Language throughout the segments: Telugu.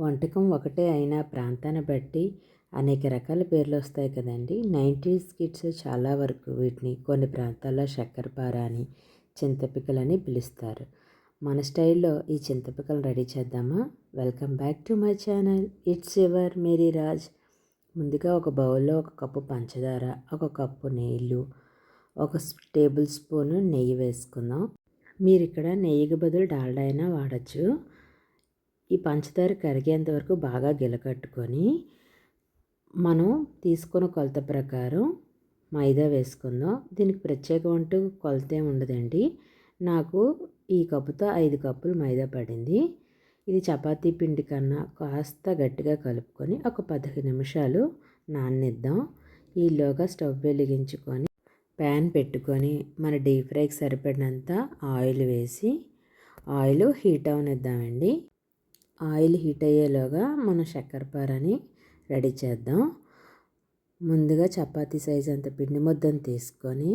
వంటకం ఒకటే అయినా ప్రాంతాన్ని బట్టి అనేక రకాల పేర్లు వస్తాయి కదండి. నైంటీస్ కిడ్స్ చాలా వరకు వీటిని కొన్ని ప్రాంతాల్లో చక్కెరపార అని చింతపిక్కలని పిలుస్తారు. మన స్టైల్లో ఈ చింతపిక్కలను రెడీ చేద్దామా? Welcome back to my channel. It's ever Mary Raj. ముందుగా ఒక బౌల్లో ఒక కప్పు పంచదార ఒక కప్పు నీళ్ళు ఒక టేబుల్ స్పూన్ నెయ్యి వేసుకుందాం. మీరు ఇక్కడ నెయ్యికి బదులు డాల్డా అయినా వాడచ్చు. ఈ పంచదార కరిగేంత వరకు బాగా గిలకట్టుకొని మనం తీసుకున్న కొలత ప్రకారం మైదా వేసుకుందాం. దీనికి ప్రత్యేకం అంటూ కొలత ఉండదండి. నాకు ఈ కప్పుతో ఐదు కప్పులు మైదా పడింది. ఇది చపాతీ పిండి కన్నా కాస్త గట్టిగా కలుపుకొని ఒక పదిహేను నిమిషాలు నాననిద్దాం. ఈలోగా స్టవ్ వెలిగించుకొని ప్యాన్ పెట్టుకొని మన డీప్ ఫ్రైకి సరిపడినంత ఆయిల్ వేసి ఆయిల్ హీట్ అవనిద్దామండి. ఆయిల్ హీట్ అయ్యేలోగా మనం చక్కెరపారని రెడీ చేద్దాం. ముందుగా చపాతీ సైజ్ అంత పిండి ముద్దను తీసుకొని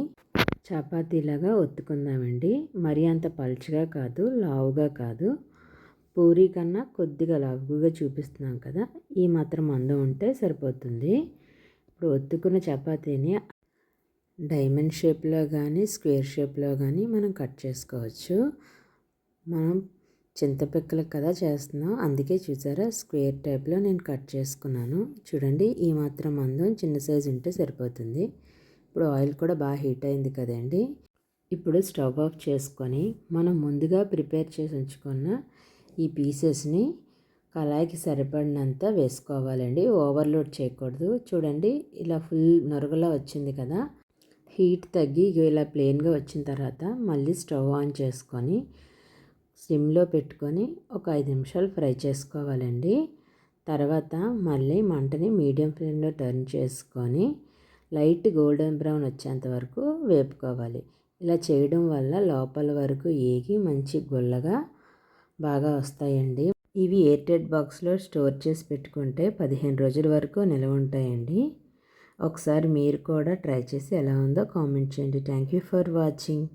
చపాతీలాగా ఒత్తుకుందామండి. మరీ అంత పలుచగా కాదు లావుగా కాదు. పూరీ కన్నా కొద్దిగా లావుగా చూపిస్తున్నాం కదా ఈ మాత్రం అందం ఉంటే సరిపోతుంది. ఇప్పుడు ఒత్తుకున్న చపాతీని డైమండ్ షేప్లో కానీ స్క్వేర్ షేప్లో కానీ మనం కట్ చేసుకోవచ్చు. మనం చింతపిక్కలకు కదా చేస్తున్నాం అందుకే చూసారా? స్క్వేర్ టైప్లో నేను కట్ చేసుకున్నాను. చూడండి ఈ మాత్రం మందం చిన్న సైజు ఉంటే సరిపోతుంది. ఇప్పుడు ఆయిల్ కూడా బాగా హీట్ అయింది కదండి. ఇప్పుడు స్టవ్ ఆఫ్ చేసుకొని మనం ముందుగా ప్రిపేర్ చేసి ఉంచుకున్న ఈ పీసెస్ని కళాయికి సరిపడినంత వేసుకోవాలండి. ఓవర్లోడ్ చేయకూడదు. చూడండి ఇలా ఫుల్ నొరగలా వచ్చింది కదా. హీట్ తగ్గి ఇలా ప్లెయిన్గా వచ్చిన తర్వాత మళ్ళీ స్టవ్ ఆన్ చేసుకొని సిమ్లో పెట్టుకొని ఒక ఐదు నిమిషాలు ఫ్రై చేసుకోవాలండి. తర్వాత మళ్ళీ మంటని మీడియం ఫ్లేమ్లో టర్న్ చేసుకొని లైట్ గోల్డెన్ బ్రౌన్ వచ్చేంత వరకు వేపుకోవాలి. ఇలా చేయడం వల్ల లోపల వరకు ఏగి మంచి గుల్లగా బాగా వస్తాయండి. ఇవి ఎయిర్టెడ్ బాక్స్లో స్టోర్ చేసి పెట్టుకుంటే పదిహేను రోజుల వరకు నిల్వ ఉంటాయండి. ఒకసారి మీరు కూడా ట్రై చేసి ఎలా ఉందో కామెంట్ చేయండి. Thank you for watching.